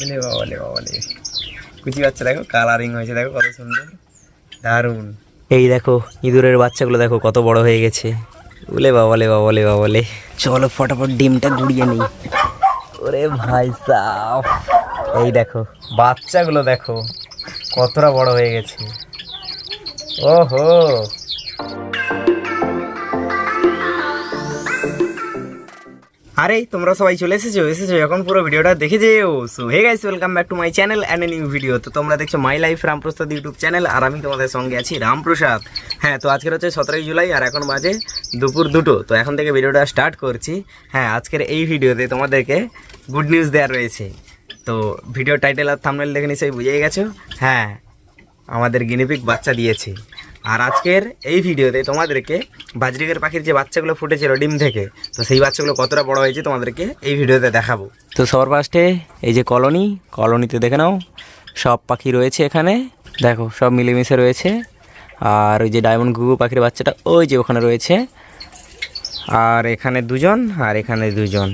বলে বাবালে বাবালে কুচি বাচ্চা দেখো কালারিং হয়েছে, দেখো কত সুন্দর। দারুণ। এই দেখো, ইঁদুরের বাচ্চাগুলো দেখো কত বড় হয়ে গেছে। বলে বাবালে বাবালে বাবালে চলো ফটাফট ডিমটা গুড়িয়ে নিই। ওরে ভাই সাহ এই দেখো, বাচ্চাগুলো দেখো, কতটা বড় হয়ে গেছে। ওহো। আরে, তোমরা সবাই চলে এসেছ এসেছ, এখন পুরো ভিডিওটা দেখে যেও। So hey guys welcome back to my channel and new video তো তোমরা দেখছ my life Ramprasad YouTube channel আর আমি তোমাদের সঙ্গে আছি রামপ্রসাদ। হ্যাঁ তো আজকের হচ্ছে সতেরোই জুলাই আর এখন বাজে দুপুর দুটো। তো এখন থেকে ভিডিওটা স্টার্ট করছি। হ্যাঁ আজকের এই ভিডিওতে তোমাদেরকে গুড নিউজ দেওয়া রয়েছে। তো ভিডিও টাইটেল আর থামনেল দেখে নিশ্চয়ই বুঝেই গেছো। হ্যাঁ আমাদের গিনিপিক বাচ্চা দিয়েছে। আর আজকের এই ভিডিওতে তোমাদেরকে বাজরিকের পাখির যে বাচ্চাগুলো ফুটেছিল ডিম থেকে, তো সেই বাচ্চাগুলো কতটা বড় হয়েছে তোমাদেরকে এই ভিডিওতে দেখাবো। তো সবার ফার্স্টে এই যে কলোনি, কলোনিতে দেখে নাও, সব পাখি রয়েছে এখানে। দেখো, সব মিলেমিশে রয়েছে। আর ওই যে ডায়মন্ড ঘুঘু পাখির বাচ্চাটা ওই যে ওখানে রয়েছে। আর এখানে দুজন, আর এখানে দুজন।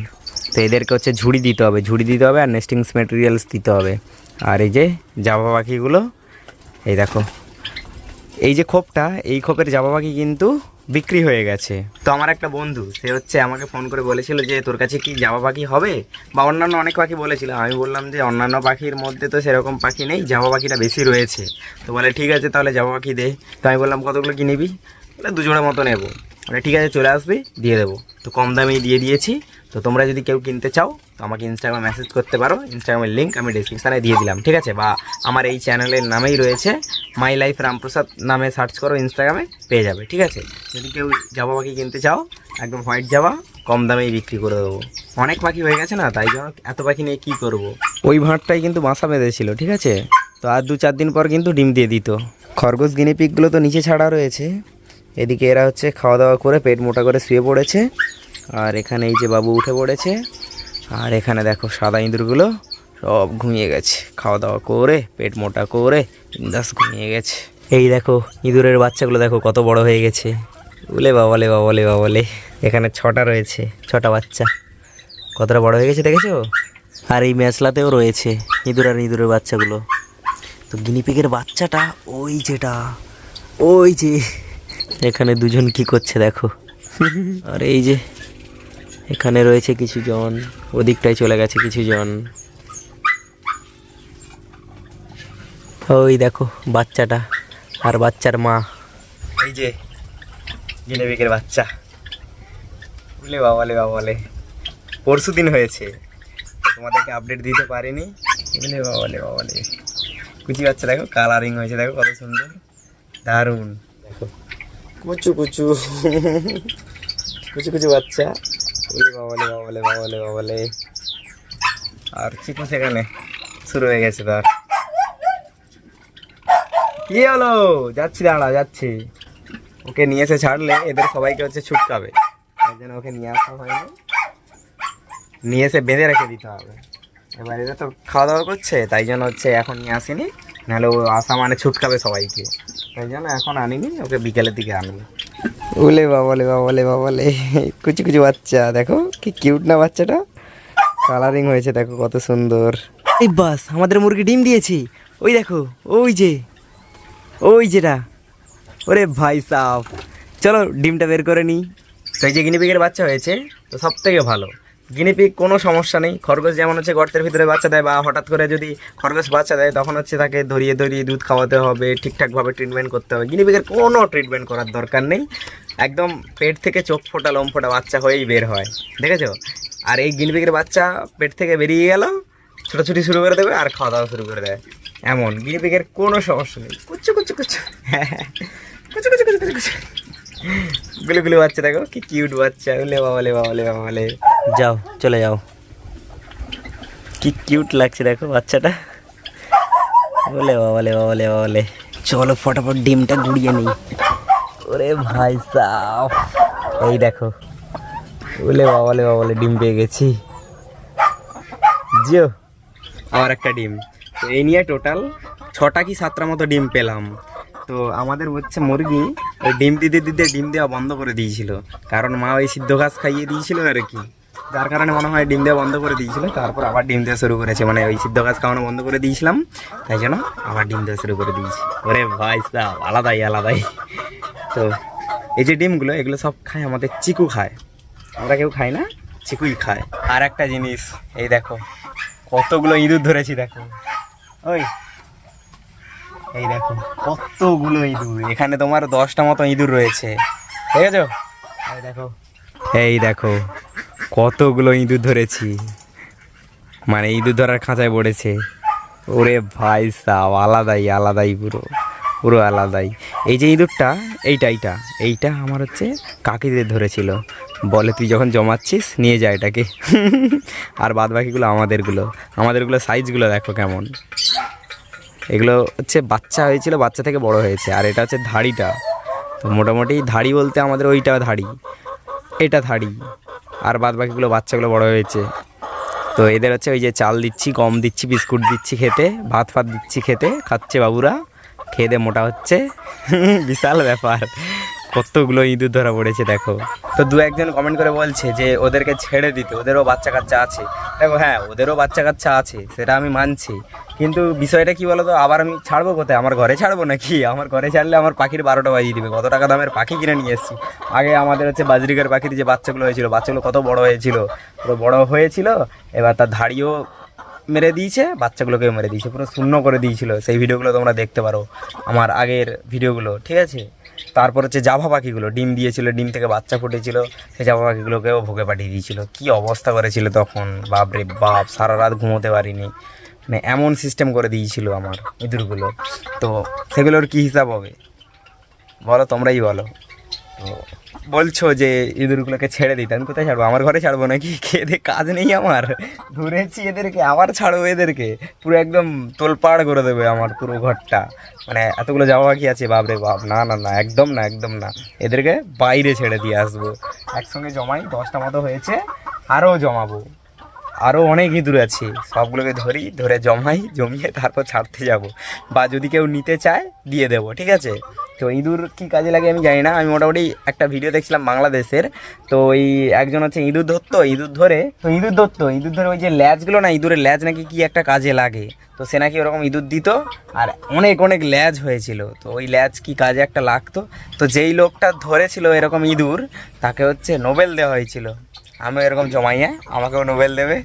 তো এদেরকে হচ্ছে ঝুড়ি দিতে হবে, ঝুড়ি দিতে হবে আর নেস্টিংস মেটেরিয়ালস দিতে হবে। আর এই যে জাভা পাখিগুলো, এই দেখো। এই যে খোপটা, এই খোপের জামা পাখি কিন্তু বিক্রি হয়ে গেছে। তো আমার একটা বন্ধু, সে হচ্ছে আমাকে ফোন করে বলেছিল যে, তোর কাছে কি জামা পাখি হবে? বা অন্যান্য অনেক পাখি বলেছিল। আমি বললাম যে, অন্যান্য পাখির মধ্যে তো সেরকম পাখি নেই জামা পাখিটা বেশি রয়েছে। তো বলে, ঠিক আছে, তাহলে জামা পাখি দে। তো আমি বললাম, কতগুলো কি নিবি? দুজনের মতো নেব। বলে, ঠিক আছে, চলে আসবি, দিয়ে দেবো। তো কম দামেই দিয়ে দিয়েছি। তো তোমরা যদি কেউ কিনতে চাও তো আমাকে ইনস্টাগ্রামে মেসেজ করতে পারো। ইনস্টাগ্রামের লিঙ্ক আমি ডিসক্রিপশানে দিয়ে দিলাম, ঠিক আছে? বা আমার এই চ্যানেলের নামেই রয়েছে মাই লাইফ রামপ্রসাদ নামে সার্চ করো ইনস্টাগ্রামে পেয়ে যাবে, ঠিক আছে? যদি কেউ জাবা পাখি কিনতে চাও, একদম হোয়াইট জাবা কম দামেই বিক্রি করে দেবো। অনেক পাখি হয়ে গেছে না, তাই জন্য এত পাখি নিয়ে কী করব। ওই ভাঁড়টাই কিন্তু বাসা বেঁধেছিল, ঠিক আছে? তো আর দু চার দিন পর কিন্তু ডিম দিয়ে দিত। খরগোশ গিনিপিকগুলো তো নিচে ছাড়া রয়েছে। এদিকে এরা হচ্ছে খাওয়া দাওয়া করে পেট মোটা করে শুয়ে পড়েছে। আর এখানে এই যে বাবু উঠে পড়েছে, আর এখানে দেখো সাদা ইঁদুরগুলো সব ঘুমিয়ে গেছে। খাওয়া দাওয়া করে, পেট মোটা করে, বিন্দাস ঘুমিয়ে গেছে। এই দেখো, ইঁদুরের বাচ্চাগুলো দেখো কত বড় হয়ে গেছে। বলে বাবালে বাবালে বাবালে। এখানে ছটা রয়েছে, ছটা বাচ্চা। কতটা বড় হয়ে গেছে দেখেছ? আর এই মেসলাতেও রয়েছে ইঁদুর আর ইঁদুরের বাচ্চাগুলো। তো গিনিপিগের বাচ্চাটা ওই যেটা, ওই যে। এখানে দুজন কি করছে দেখো। আর এই যে এখানে রয়েছে কিছু জন ওদিকটায় চলে গেছে কিছু জন ওই দেখো বাচ্চাটা আর বাচ্চার মা। এই যে জিলেবিকের বাচ্চা। বলে বাবা বাবালে বাবালে পরশু দিন হয়েছে। তোমাদেরকে আপডেট দিতে পারিনি। বলে বাবালে বাবালে কুচি বাচ্চা দেখো কালারিং হয়েছে দেখো কত সুন্দর। দারুণ। দেখো। কুচু কুচু। কুচু কুচু বাচ্চা। বলে বাবালে বাবালে বাবালে বাবালে। আর চিকু সেখানে? শুরু হয়ে গেছে তার। কি হলো? যাচ্ছি, দাঁড়া, যাচ্ছি। ওকে নিয়ে এসে ছাড়লে এদের সবাইকে হচ্ছে ছুটকাবে। তাই জন্য ওকে নিয়ে আসা হয়নি। নিয়ে এসে বেঁধে রেখে দিতে হবে। এবার এরা তো খাওয়া দাওয়া করছে, তাই জন্য হচ্ছে এখন নিয়ে আসিনি। নাহলে ও আসা মানে ছুটকাবে সবাইকে। তাই জন্য এখন আনিনি, ওকে বিকেলের দিকে আনব। ওলে বাবা বলে বাবা বলে বাবা বলে কুচি কুচি বাচ্চা, দেখো কি কিউট না বাচ্চাটা। কালারিং হয়েছে, দেখো কত সুন্দর। এই বাস, আমাদের মুরগি ডিম দিয়েছি। ওই দেখো, ওই যে, ওই যেটা। ওরে ভাই সাহ চলো, ডিমটা বের করে নিই। তো এই যে গিনিপিগের বাচ্চা হয়েছে, তো সব থেকে ভালো। গিনিপিগ কোনো সমস্যা নেই। খরগোশ যেমন হচ্ছে গর্তের ভিতরে বাচ্চা দেয় বা হঠাৎ করে যদি খরগোশ বাচ্চা দেয় তখন হচ্ছে তাকে ধরিয়ে ধরিয়ে দুধ খাওয়াতে হবে ঠিকঠাকভাবে ট্রিটমেন্ট করতে হবে। গিনিপিগের কোনো ট্রিটমেন্ট করার দরকার নেই। একদম পেট থেকে চোখ ফোটা লোম ফোটা বাচ্চা হয়েই বের হয়। দেখেছ? আর এই গিনিপিগের বাচ্চা পেট থেকে বেরিয়ে গেল ছোটাছুটি শুরু করে দেবে আর খাওয়া দাওয়া শুরু করে দেয়। এমন গিনিপিগের কোনো সমস্যা নেই। কুচু কুচু কুচু হ্যাঁ কুচু কুচু কুচু কুচু গুলো গুলো বাচ্চা দেখো কি কিউট বাচ্চা। লে বাবালে বাবালে বাবালে যাও, চলে যাও। কি কিউট লাগছে দেখো বাচ্চাটা। বলে বাবালে বাবালে বাবালে চলো ফটাফট ডিমটা গুড়িয়ে নিই। ওরে ভাই সাহ এই দেখো। বলে বাবালে বাবালে ডিম পেয়ে গেছি। জিও, আবার একটা ডিম। তো এই নিয়ে টোটাল ছটা কি সাতটা মতো ডিম পেলাম। তো আমাদের হচ্ছে মুরগি ওই ডিম দিতে দিতে ডিম দেওয়া বন্ধ করে দিয়েছিল। কারণ মা ওই সিদ্ধ ঘাস খাইয়ে দিয়েছিল আর কি। যার কারণে মনে হয় ডিম দেওয়া বন্ধ করে দিয়েছিল। তারপর আবার ডিম দেওয়া শুরু করেছে। মানে ওই সিদ্ধ গাছ খাওয়ানো বন্ধ করে দিয়েছিলাম। তাই জন্য আবার ডিম দেওয়া শুরু করে দিয়েছি। ওরে ভাই সাহ আলাদাই আলাদাই। তো এই যে ডিমগুলো, এগুলো সব খায় আমাদের চিকু খায়। আমরা কেউ খাই না, চিকুই খায়। আর একটা জিনিস, এই দেখো, কতগুলো ইঁদুর ধরেছি দেখো। ওই, এই দেখো, কতগুলো ইঁদুর। এখানে তোমার দশটা মতো ইঁদুর রয়েছে। ঠিক আছে এই দেখো। এই দেখো। কতগুলো ইঁদুর ধরেছি। মানে ইঁদুর ধরার খাঁচায় পড়েছে। ওরে ভাই সাব, আলাদাই আলাদাই পুরো পুরো আলাদাই। এই যে ইঁদুরটা, এইটা এইটা এইটা আমার হচ্ছে কাকিদের ধরেছিল। বলে, তুই যখন জমাচ্ছিস, নিয়ে যা এটাকে। আর বাদ বাকিগুলো আমাদেরগুলো। আমাদেরগুলো সাইজগুলো দেখো কেমন। এগুলো হচ্ছে বাচ্চা হয়েছিল, বাচ্চা থেকে বড় হয়েছে। আর এটা হচ্ছে ধাড়িটা। তো মোটামুটি ধাড়ি বলতে আমাদের ওইটা ধাড়ি। এটা ধাড়ি। আর বাদ বাকিগুলো বাচ্চাগুলো বড় হয়েছে। তো এদের হচ্ছে ওই যে চাল দিচ্ছি, গম দিচ্ছি, বিস্কুট দিচ্ছি খেতে, ভাত ফাত দিচ্ছি খেতে, খাচ্ছে বাবুরা, খেয়ে মোটা হচ্ছে। বিশাল ব্যাপার। কতগুলো ইঁদুর ধরা পড়েছে দেখো। তো দু একজন কমেন্ট করে বলছে যে, ওদেরকে ছেড়ে দিতে, ওদেরও বাচ্চা কাচ্চা আছে। দেখো হ্যাঁ ওদেরও বাচ্চা কাচ্চা আছে, সেটা আমি মানছি। কিন্তু বিষয়টা কি বলতো, আবার আমি ছাড়বো কোথায়? আমার ঘরে ছাড়বো নাকি? আমার ঘরে ছাড়লে আমার পাখির বারোটা বাজিয়ে দিবে। কত টাকা দামের পাখি কিনে নিয়ে এসেছি। আগে আমাদের হচ্ছে বাজরিকার পাখির যে বাচ্চাগুলো হয়েছিল, বাচ্চাগুলো কত বড় হয়েছিল? পুরো বড় হয়েছিল, এবার তার ধাড়িও মেরে দিয়েছে, বাচ্চাগুলোকেও মেরে দিয়েছে, পুরো শূন্য করে দিয়েছিল। সেই ভিডিওগুলো তোমরা দেখতে পারো, আমার আগের ভিডিওগুলো, ঠিক আছে? তারপর হচ্ছে জাভা পাখিগুলো, ডিম দিয়েছিল, ডিম থেকে বাচ্চা ফুটেছিল, সেই জাভা পাখিগুলোকেও ভোগে পাঠিয়ে দিয়েছিল। কি অবস্থা করেছিল তখন? বাপরে বাপ, সারা রাত ঘুমোতে পারিনি। মানে এমন সিস্টেম করে দিয়েছিল আমার ইঁদুরগুলো। তো সেগুলোর কি হিসাব হবে? বলো তোমরাই বলো। তো বলছো যে ইঁদুরগুলোকে ছেড়ে দিতে, আমি কোথায় ছাড়বো? আমার ঘরে ছাড়বো নাকি? খেয়ে কাজ নেই আমার। ধরেছি এদেরকে, আবার ছাড়বো এদেরকে। পুরো একদম তোলপাড় করে দেবে আমার পুরো ঘরটা। মানে এতগুলো যাওয়া বাকি আছে, বাপরে বাপ। না না না, একদম না একদম না। এদেরকে বাইরে ছেড়ে দিয়ে আসব। একসঙ্গে জমাই, দশটা মতো হয়েছে আরও জমাবো। আরও অনেক ইঁদুর আছে। সবগুলোকে ধরি, ধরে জমাই, জমিয়ে তারপর ছাড়তে যাব। বা যদি কেউ নিতে চায়, দিয়ে দেবো, ঠিক আছে? তো ইঁদুর কী কাজে লাগে আমি জানি না। আমি মোটামুটি একটা ভিডিও দেখছিলাম বাংলাদেশের। তো ওই একজন হচ্ছে ইঁদুর ধরতো ইঁদুর ধরে, তো ইঁদুর ধরতো ইঁদুর ধরে ওই যে ল্যাজগুলো না, ইঁদুরের ল্যাজ নাকি কি একটা কাজে লাগে। তো সে নাকি ওরকম ইঁদুর দিত, আর অনেক অনেক ল্যাজ হয়েছিল। তো ওই ল্যাজ কি কাজে একটা লাগতো? তো যেই লোকটা ধরেছিল এরকম ইঁদুর, তাকে হচ্ছে নোবেল দেওয়া হয়েছিল। আমি এরকম জমাইয়া আমাকেও নোবেল দেবে।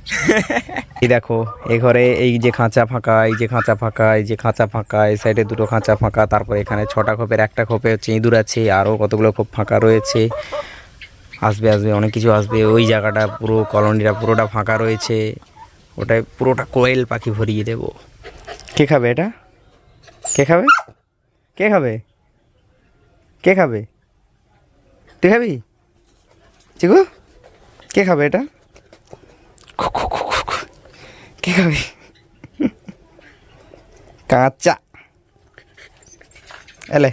এই দেখো এই ঘরে এই যে খাঁচা ফাঁকা, এই যে খাঁচা ফাঁকা, এই যে খাঁচা ফাঁকা, এই সাইডে দুটো খাঁচা ফাঁকা, তারপর এখানে ছটা খোপের, একটা খোপে হচ্ছে ইঁদুর আছে আরও কতগুলো খোপ ফাঁকা রয়েছে। আসবে আসবে, অনেক কিছু আসবে। ওই জায়গাটা পুরো কলোনিটা, পুরোটা ফাঁকা রয়েছে। ওটায় পুরোটা কোয়েল পাখি ভরিয়ে দেব। কে খাবে এটা? কে খাবে? কে খাবে? কে খাবে? তুই খাবি? চিকু? কে খাবে এটা। কে খাবে? কাঁচা। এলে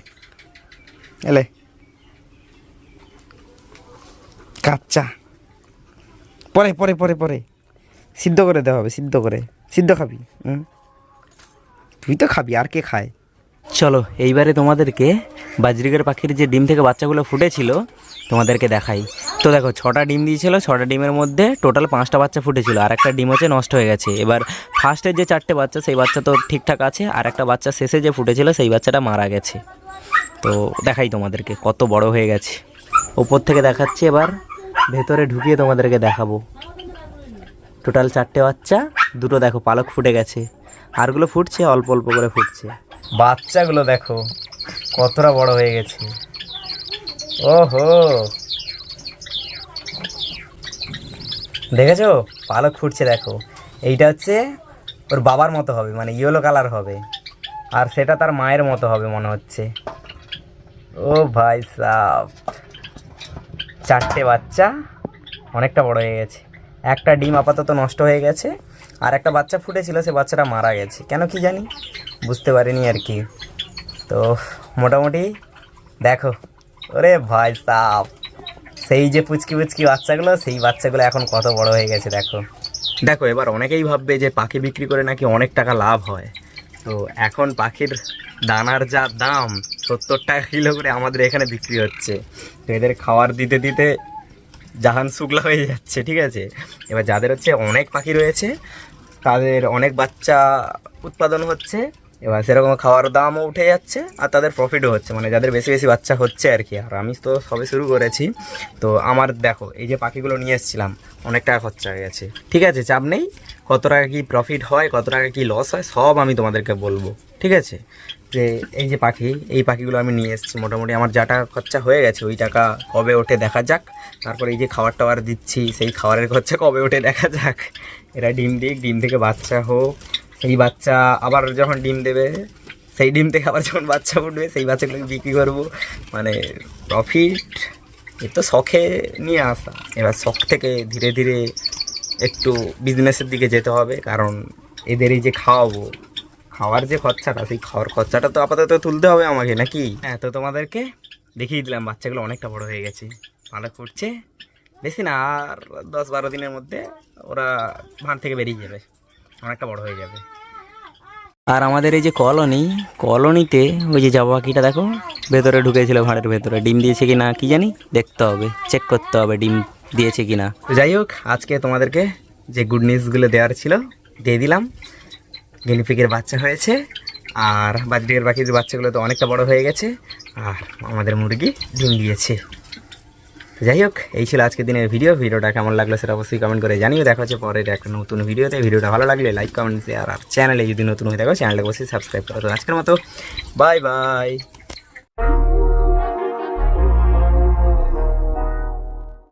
এলে। কাঁচা। পরে পরে পরে পরে। সিদ্ধ করে দেওয়া হবে, সিদ্ধ করে। সিদ্ধ খাবি, হুম? তুই তো খাবি, আর কে খায়? চলো, এইবারে তোমাদেরকে বাজরিকের পাখির যে ডিম থেকে বাচ্চাগুলো ফুটেছিল, তোমাদেরকে দেখাই। তো দেখো, ছটা ডিম দিয়েছিল, ছটা ডিমের মধ্যে টোটাল পাঁচটা বাচ্চা ফুটেছিল, আর একটা ডিম হচ্ছে নষ্ট হয়ে গেছে। এবার ফার্স্টের যে চারটে বাচ্চা, সেই বাচ্চা তো ঠিকঠাক আছে, আর একটা বাচ্চা শেষে যে ফুটেছিল, সেই বাচ্চাটা মারা গেছে। তো দেখাই তোমাদেরকে কত বড় হয়ে গেছে। ওপর থেকে দেখাচ্ছি এবার, ভেতরে ঢুকিয়ে তোমাদেরকে দেখাবো। টোটাল চারটে বাচ্চা, দুটো দেখো, পালক ফুটে গেছে। আরগুলো ফুটছে, অল্প অল্প করে ফুটছে। বাচ্চাগুলো দেখো, কতটা বড় হয়ে গেছে। ওহো! দেখেছ? পালক ফুটছে, দেখো। এইটা হচ্ছে ওর বাবার মতো হবে মানে ইয়েলো কালার হবে। আর সেটা তার মায়ের মতো হবে, মনে হচ্ছে। ও ভাই সাহ চারটে বাচ্চা, অনেকটা বড় হয়ে গেছে। একটা ডিম আপাতত নষ্ট হয়ে গেছে, আর একটা বাচ্চা ফুটেছিল, সে বাচ্চাটা মারা গেছে। কেন কি জানি, বুঝতে পারিনি আর কি। তো, মোটামুটি দেখো। ওরে ভাই সাপ সেই যে পুচকি পুচকি বাচ্চাগুলো, সেই বাচ্চাগুলো এখন কত বড় হয়ে গেছে, দেখো। দেখো, এবার অনেকেই ভাববে যে পাখি বিক্রি করে নাকি অনেক টাকা লাভ হয়। তো এখন পাখির দানার যা দাম, সত্তর টাকা কিলো করে আমাদের এখানে বিক্রি হচ্ছে। তো এদের খাওয়ার দিতে দিতে জাহান শুকলা হয়ে যাচ্ছে, ঠিক আছে? এবার যাদের হচ্ছে অনেক পাখি রয়েছে, তাদের অনেক বাচ্চা উৎপাদন হচ্ছে। এবার সেরকম খাওয়ার দামও উঠে যাচ্ছে আর তাদের প্রফিটও হচ্ছে। মানে যাদের বেশি বেশি বাচ্চা হচ্ছে আর কি। আর আমি তো সবে শুরু করেছি। তো আমার দেখো, এই যে পাখিগুলো নিয়ে এসেছিলাম, অনেক টাকা খরচা হয়ে গেছে। ঠিক আছে, চাপ নেই। কত টাকা কি প্রফিট হয়, কত টাকা কি লস হয়, সব আমি তোমাদেরকে বলব। ঠিক আছে? যে এই যে পাখি, এই পাখিগুলো আমি নিয়ে এসেছি। মোটামুটি আমার যা টাকা খরচা হয়ে গেছে, ওই টাকা কবে ওঠে দেখা যাক। তারপরে এই যে খাবার টাবার দিচ্ছি, সেই খাবারের খরচা কবে ওঠে দেখা যাক। এরা ডিম দিক, ডিম থেকে বাচ্চা হোক সেই বাচ্চা আবার যখন ডিম দেবে, সেই ডিম থেকে আবার যখন বাচ্চা উঠবে, সেই বাচ্চাগুলোকে বিক্রি করব। মানে প্রফিট এ তো শখে নিয়ে আসা। এবার শখ থেকে ধীরে ধীরে একটু বিজনেসের দিকে যেতে হবে, কারণ এদের এই যে খাওয়াবো, খাওয়ার যে খরচাটা, সেই খাওয়ার খরচাটা তো আপাতত তুলতে হবে আমাকে, নাকি? হ্যাঁ তো তোমাদেরকে দেখিয়ে দিলাম, বাচ্চাগুলো অনেকটা বড় হয়ে গেছে। ভালো করছে বেশি না, আর দশ বারো দিনের মধ্যে ওরা ভাঁড় থেকে বেরিয়ে যাবে। অনেকটা বড় হয়ে যাবে। আর আমাদের এই যে কলোনি কলোনিতে ওই যে জবা পাখিটা দেখো ভেতরে ঢুকেছিল ভাঁড়ের ভেতরে। ডিম দিয়েছে কি না কি জানি? দেখতে হবে চেক করতে হবে ডিম দিয়েছে কি না যাই হোক আজকে তোমাদেরকে যে গুড নিউজগুলো দেওয়ার ছিল দিয়ে দিলাম। গিনিপিকের বাচ্চা হয়েছে আর বাজরিকের পাখির বাচ্চাগুলো তো অনেকটা বড় হয়ে গেছে আর আমাদের মুরগি ডিম দিয়েছে। যাই হোক এই ছিল আজকের দিনের ভিডিও ভিডিওটা কেমন লাগল সেটা অবশ্যই কমেন্ট করে জানিয়ে দেখা হচ্ছে পরের একটা নতুন ভিডিওতে। ভিডিওটা ভালো লাগলে লাইক কমেন্ট শেয়ার আর চ্যানেলে যদি নতুন হয়ে থাকো চ্যানেলটা অবশ্যই সাবস্ক্রাইব করো আজকের মতো বাই বাই